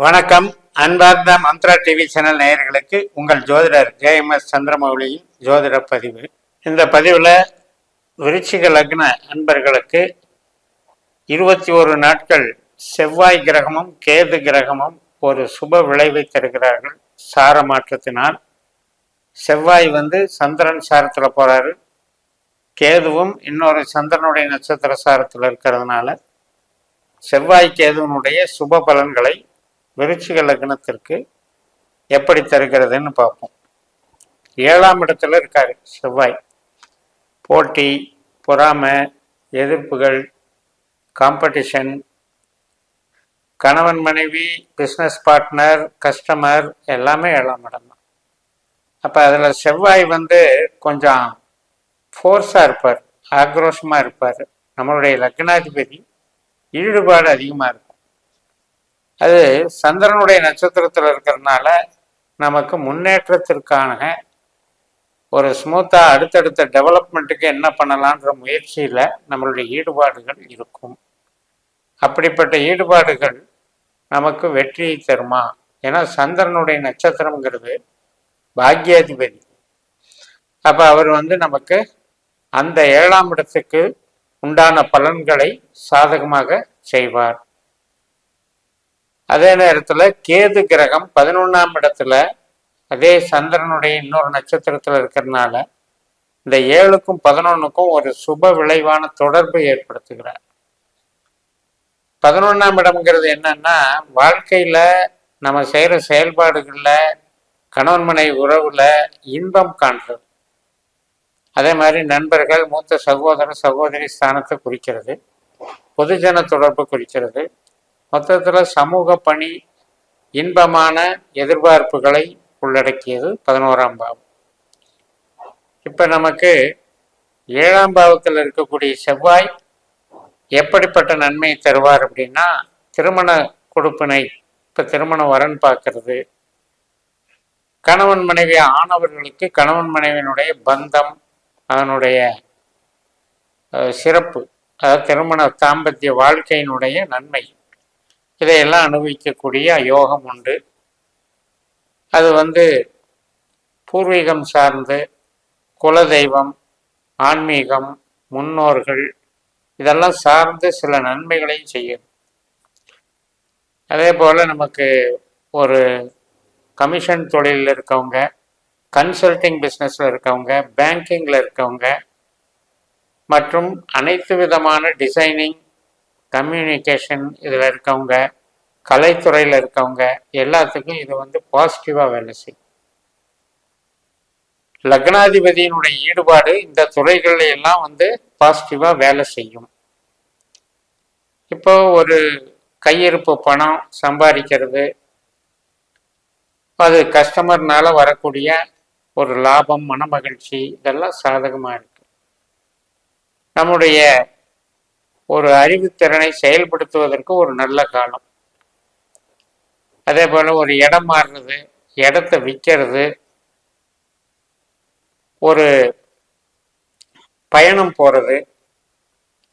வணக்கம். அன்பார்ந்த Mantra TV channel நேயர்களுக்கு உங்கள் ஜோதிடர் ஜேஎம்எஸ் சந்திரமௌலியின் ஜோதிட பதிவு. இந்த பதிவில் விருச்சிக லக்ன அன்பர்களுக்கு இருபத்தி ஒரு நாட்கள் செவ்வாய் கிரகமும் கேது கிரகமும் ஒரு சுப விளைவை தருகிறார்கள். சார மாற்றத்தினால் செவ்வாய் வந்து சந்திரன் சாரத்தில் போகிறாரு கேதுவும் இன்னொரு சந்திரனுடைய நட்சத்திர சாரத்தில் இருக்கிறதுனால செவ்வாய் கேதுவனுடைய சுப பலன்களை விருச்சிக லக்னத்திற்கு எப்படி தருகிறதுன்னு பார்ப்போம். ஏழாம் இடத்துல இருக்காரு செவ்வாய். போட்டி பொறாமை எதிர்ப்புகள் காம்படிஷன் கணவன் மனைவி பிஸ்னஸ் பார்ட்னர் கஸ்டமர் எல்லாமே ஏழாம் இடம் தான். அப்போ அதில் செவ்வாய் வந்து கொஞ்சம் ஃபோர்ஸாக இருப்பார் ஆக்ரோஷமாக இருப்பார். நம்மளுடைய லக்னாதிபதி ஈடுபாடு அதிகமாக இருக்கும் அது சந்திரனுடைய நட்சத்திரத்தில் இருக்கிறதுனால நமக்கு முன்னேற்றத்திற்கான ஒரு ஸ்மூத்தாக அடுத்தடுத்த டெவலப்மெண்ட்டுக்கு என்ன பண்ணலான்ற முயற்சியில் நம்மளுடைய ஈடுபாடுகள் இருக்கும். அப்படிப்பட்ட ஈடுபாடுகள் நமக்கு வெற்றியை தருமா? ஏன்னா சந்திரனுடைய நட்சத்திரங்கிறது பாக்யாதிபதி. அப்போ அவர் வந்து நமக்கு அந்த ஏழாம் இடத்துக்கு உண்டான பலன்களை சாதகமாக செய்வார். அதே நேரத்தில் கேது கிரகம் பதினொன்றாம் இடத்துல அதே சந்திரனுடைய இன்னொரு நட்சத்திரத்தில் இருக்கிறதுனால இந்த ஏழுக்கும் பதினொன்றுக்கும் ஒரு சுப விளைவான தொடர்பு ஏற்படுத்துகிறார். பதினொன்றாம் இடம்ங்கிறது என்னன்னா வாழ்க்கையில் நம்ம செய்கிற செயல்பாடுகளில் கணவன் மனை உறவுல இன்பம் காண்றது. அதே மாதிரி நண்பர்கள் மூத்த சகோதர சகோதரி ஸ்தானத்தை குறிக்கிறது. பொதுஜன தொடர்பு குறிக்கிறது. மொத்தத்தில் சமூக பணி இன்பமான எதிர்பார்ப்புகளை உள்ளடக்கியது பதினோராம் பாவம். இப்போ நமக்கு ஏழாம் பாவத்தில் இருக்கக்கூடிய செவ்வாய் எப்படிப்பட்ட நன்மையை தருவார் அப்படின்னா திருமண கொடுப்பினை இப்போ திருமண வரன் பார்க்கறது. கணவன் மனைவி ஆனவர்களுக்கு கணவன் மனைவியினுடைய பந்தம் அதனுடைய சிறப்பு அதாவது திருமண தாம்பத்திய வாழ்க்கையினுடைய நன்மை. இதையெல்லாம் அனுபவிக்கக்கூடிய யோகம் உண்டு. அது வந்து பூர்வீகம் சார்ந்து குலதெய்வம் ஆன்மீகம் முன்னோர்கள் இதெல்லாம் சார்ந்து சில நன்மைகளையும் செய்யும். அதே போல் நமக்கு ஒரு கமிஷன் தொழிலில் இருக்கவங்க கன்சல்டிங் பிஸ்னஸில் இருக்கவங்க பேங்கிங்கில் இருக்கவங்க மற்றும் அனைத்து விதமான டிசைனிங் கம்யூனிகேஷன் இதில் இருக்கவங்க கலைத்துறையில் இருக்கவங்க எல்லாத்துக்கும் இது வந்து பாசிட்டிவாக வேலை செய்யும். லக்னாதிபதியினுடைய ஈடுபாடு இந்த துறைகள்ல எல்லாம் வந்து பாசிட்டிவாக வேலை செய்யும். இப்போ ஒரு கையிருப்பு பணம் சம்பாதிக்கிறது அது கஸ்டமர்னால வரக்கூடிய ஒரு லாபம் மனமகிழ்ச்சி இதெல்லாம் சாதகமாக இருக்கு. நம்முடைய ஒரு அறிவுத்திறனை செயல்படுத்துவதற்கு ஒரு நல்ல காலம். அதே போல் ஒரு இடம் மாறுறது இடத்த விற்கிறது ஒரு பயணம் போகிறது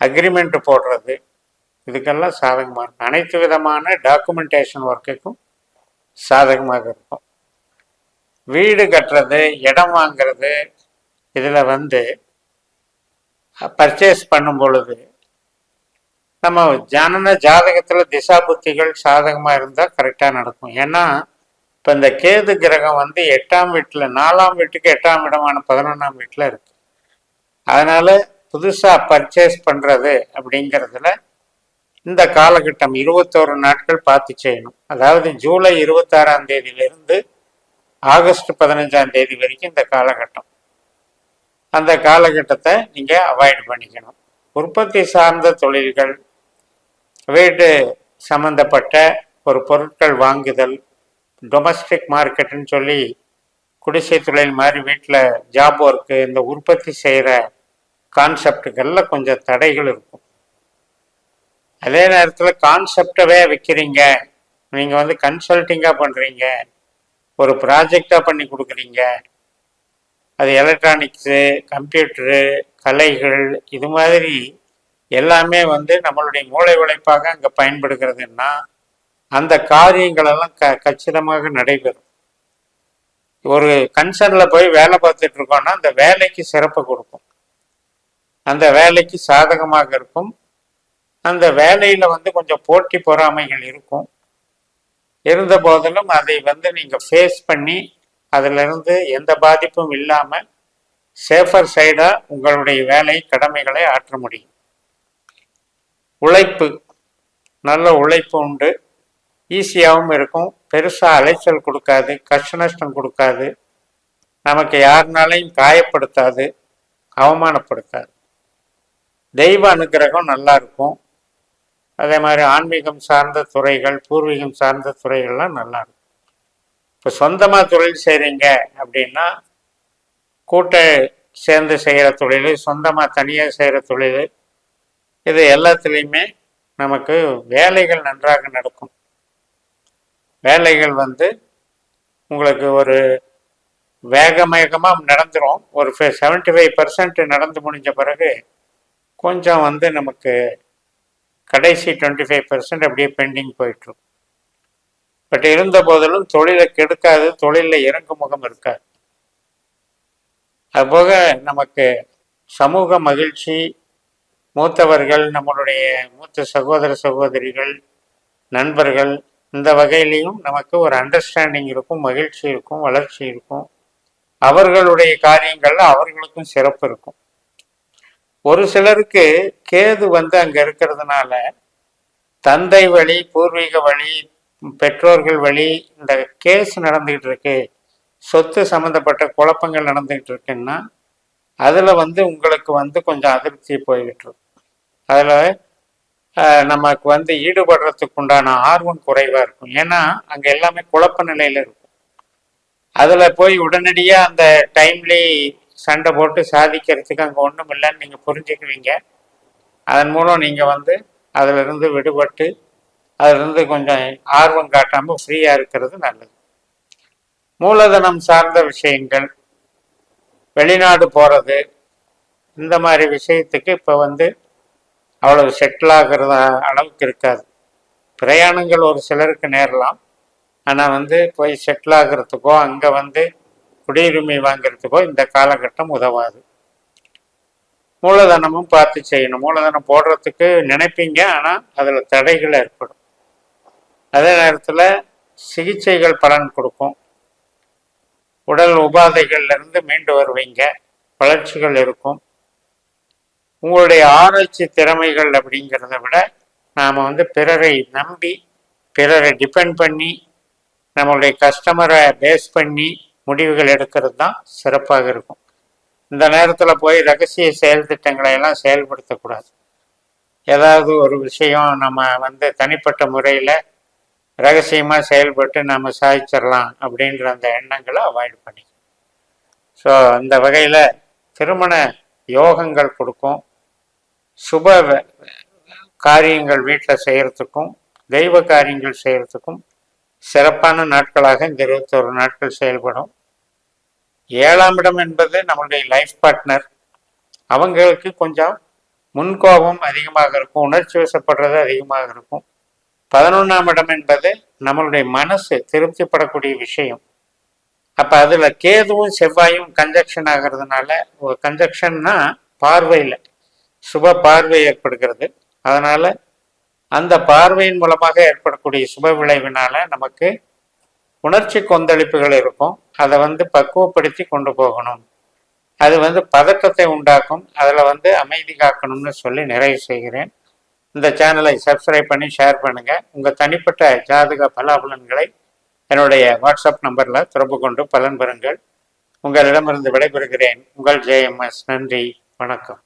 அக்ரிமெண்ட் போடுறது இதுக்கெல்லாம் சாதகமாக இருக்கும். அனைத்து விதமான டாக்குமெண்டேஷன் ஒர்க்குக்கும் சாதகமாக இருக்கும். வீடு கட்டுறது இடம் வாங்குறது இதில் வந்து பர்ச்சேஸ் பண்ணும் பொழுது நம்ம ஜனன ஜாதகத்தில் திசா புத்திகள் சாதகமாக இருந்தால் கரெக்டாக நடக்கும். ஏன்னா இப்போ இந்த கேது கிரகம் வந்து எட்டாம் வீட்டில் நாலாம் வீட்டுக்கு எட்டாம் இடமான பதினொன்றாம் வீட்டில் இருக்கு. அதனால புதுசாக பர்ச்சேஸ் பண்ணுறது அப்படிங்கிறதுல இந்த காலகட்டம் இருபத்தோரு நாட்கள் பார்த்து செய்யணும். அதாவது ஜூலை இருபத்தாறாம் தேதியிலிருந்து ஆகஸ்ட் பதினஞ்சாம் தேதி வரைக்கும் இந்த காலகட்டம். அந்த காலகட்டத்தை நீங்கள் அவாய்ட் பண்ணிக்கணும். உற்பத்தி சார்ந்த தொழில்கள் வீடு சம்பந்தப்பட்ட ஒரு பொருட்கள் வாங்குதல் டொமஸ்டிக் மார்க்கெட்டுன்னு சொல்லி குடிசை தொழில் மாதிரி வீட்டில் ஜாப் ஒர்க்கு இந்த உற்பத்தி செய்கிற கான்செப்டுகளில் கொஞ்சம் தடைகள் இருக்கும். அதே நேரத்தில் கான்செப்டவே விற்கிறீங்க நீங்கள் வந்து கன்சல்டிங்காக பண்ணுறீங்க ஒரு ப்ராஜெக்டாக பண்ணி கொடுக்குறீங்க. அது எலக்ட்ரானிக்ஸு கம்ப்யூட்டரு கலைகள் இது மாதிரி எல்லாமே வந்து நம்மளுடைய மூளை உழைப்பாக அங்கே பயன்படுகிறதுன்னா அந்த காரியங்களெல்லாம் க கச்சிதமாக நடைபெறும். ஒரு கன்சர்னில் போய் வேலை பார்த்துட்டு இருக்கோம்னா அந்த வேலைக்கு சிறப்பு கொடுக்கும். அந்த வேலைக்கு சாதகமாக இருக்கும். அந்த வேலையில் வந்து கொஞ்சம் போட்டி பொறாமைகள் இருக்கும். இருந்த போதிலும் அதை வந்து நீங்கள் ஃபேஸ் பண்ணி அதிலிருந்து எந்த பாதிப்பும் இல்லாமல் சேஃபர் சைடாக உங்களுடைய வேலை கடமைகளை ஆற்ற முடியும். உழைப்பு. நல்ல உழைப்பு உண்டு. ஈஸியாகவும் இருக்கும். பெருசாக அலைச்சல் கொடுக்காது. கஷ்ட நஷ்டம் கொடுக்காது. நமக்கு யாருனாலையும் காயப்படுத்தாது. அவமானப்படுத்தாது. தெய்வ அனுகிரகம் நல்லா இருக்கும். அதே மாதிரி ஆன்மீகம் சார்ந்த துறைகள் பூர்வீகம் சார்ந்த துறைகள்லாம் நல்லா இருக்கும். இப்போ சொந்தமாக தொழில் செய்கிறீங்க அப்படின்னா கூட்ட சேர்ந்து செய்கிற தொழில் சொந்தமாக தனியாக செய்கிற தொழில் இது எல்லாத்துலேயுமே நமக்கு வேலைகள் நன்றாக நடக்கும். வேலைகள் வந்து உங்களுக்கு ஒரு வேகமேகமாக நடந்துடும் ஒரு செவன்டி ஃபைவ் பர்சன்ட் நடந்து முடிஞ்ச பிறகு கொஞ்சம் வந்து நமக்கு கடைசி டுவெண்ட்டி ஃபைவ் பர்சன்ட் அப்படியே பெண்டிங் போயிட்டுருக்கும் பட் இருந்த போதிலும் தொழிலை கெடுக்காது தொழிலில் இறங்கு முகம் இருக்காது. அதுபோக நமக்கு சமூக மகிழ்ச்சி மூத்தவர்கள் நம்மளுடைய மூத்த சகோதர சகோதரிகள் நண்பர்கள் இந்த வகையிலையும் நமக்கு ஒரு அண்டர்ஸ்டாண்டிங் இருக்கும் மகிழ்ச்சி இருக்கும் வளர்ச்சி இருக்கும். அவர்களுடைய காரியங்கள்ல அவர்களுக்கும் சிறப்பு இருக்கும். ஒரு சிலருக்கு கேது வந்து அங்க இருக்கிறதுனால தந்தை வழி பூர்வீக வழி பெற்றோர்கள் வழி இந்த கேஸ் நடந்துகிட்டு இருக்கு சொத்து சம்மந்தப்பட்ட குழப்பங்கள் நடந்துகிட்டு இருக்குன்னா அதில் வந்து உங்களுக்கு வந்து கொஞ்சம் அதிருப்தி போய்கிட்டு இருக்கும். அதில் நமக்கு வந்து ஈடுபடுறதுக்கு உண்டான ஆர்வம் குறைவாக இருக்கும். ஏன்னா அங்கே எல்லாமே குழப்ப நிலையில் இருக்கும். அதில் போய் உடனடியாக அந்த டைம்லி சண்டை போட்டு சாதிக்கிறதுக்கு அங்கே ஒன்றும் இல்லைன்னு நீங்கள் புரிஞ்சுக்குவீங்க. அதன் மூலம் நீங்கள் வந்து அதிலிருந்து விடுபட்டு அதிலிருந்து கொஞ்சம் ஆர்வம் காட்டாமல் ஃப்ரீயாக இருக்கிறது நல்லது. மூலதனம் சார்ந்த விஷயங்கள் வெளிநாடு போகிறது இந்த மாதிரி விஷயத்துக்கு இப்போ வந்து அவ்வளவு செட்டில் ஆகிறத அளவுக்கு இருக்காது. பிரயாணங்கள் ஒரு சிலருக்கு நேரலாம். ஆனால் வந்து போய் செட்டில் ஆகிறதுக்கோ அங்கே வந்து குடியுரிமை வாங்கிறதுக்கோ இந்த காலகட்டம் உதவாது. மூலதனமும் பார்த்து செய்யணும். மூலதனம் போடுறதுக்கு நினைப்பீங்க ஆனால் அதில் தடைகள் ஏற்படும். அதே நேரத்தில் சிகிச்சைகள் பலன் கொடுக்கும். உடல் உபாதைகள்லேருந்து மீண்டு வருவீங்க. வளர்ச்சிகள் இருக்கும். உங்களுடைய ஆராய்ச்சி திறமைகள் அப்படிங்கிறத விட நாம் வந்து பிறரை நம்பி பிறரை டிபெண்ட் பண்ணி நம்மளுடைய கஸ்டமரை பேஸ் பண்ணி முடிவுகள் எடுக்கிறது தான் சிறப்பாக இருக்கும். இந்த நேரத்தில் போய் ரகசிய செயல் திட்டங்களை எல்லாம் செயல்படுத்தக்கூடாது. ஏதாவது ஒரு விஷயம் நம்ம வந்து தனிப்பட்ட முறையில் ரகசியமாக செயல்பட்டு நம்ம சாதிச்சிடலாம் அப்படின்ற அந்த எண்ணங்களை அவாய்ட் பண்ணி ஸோ அந்த வகையில் திருமண யோகங்கள் கொடுக்கும். சுப காரியங்கள் வீட்டில் செய்கிறதுக்கும் தெய்வ காரியங்கள் செய்கிறதுக்கும் சிறப்பான நாட்களாக இந்த இருபத்தோரு நாட்கள் செயல்படும். ஏழாம் இடம் என்பது நம்மளுடைய லைஃப் பார்ட்னர். அவங்களுக்கு கொஞ்சம் முன்கோபம் அதிகமாக இருக்கும் உணர்ச்சி வசப்படுறது அதிகமாக இருக்கும். பதினொன்றாம் இடம் என்பது நம்மளுடைய மனசு திருப்திப்படக்கூடிய விஷயம். அப்போ அதில் கேதுவும் செவ்வாயும் கன்ஜக்ஷன் ஆகிறதுனால கன்ஜக்ஷன்னா பார்வையில். சுப பார்வை ஏற்படுகிறது. அதனால் அந்த பார்வையின் மூலமாக ஏற்படக்கூடிய சுப விளைவினால நமக்கு உணர்ச்சி கொந்தளிப்புகள் இருக்கும். அதை வந்து பக்குவப்படுத்தி கொண்டு போகணும். அது வந்து பதட்டத்தை உண்டாக்கும். அதில் வந்து அமைதி காக்கணும்னு சொல்லி நிறைவு செய்கிறேன். இந்த சேனலை சப்ஸ்கிரைப் பண்ணி ஷேர் பண்ணுங்கள் உங்கள் தனிப்பட்ட ஜாதக பலாபலன்களை என்னுடைய வாட்ஸ்அப் நம்பரில் தொடர்பு கொண்டு பலன் பெறுங்கள். உங்களிடமிருந்து விடைபெறுகிறேன். உங்கள் ஜேஎம்எஸ் நன்றி. வணக்கம்.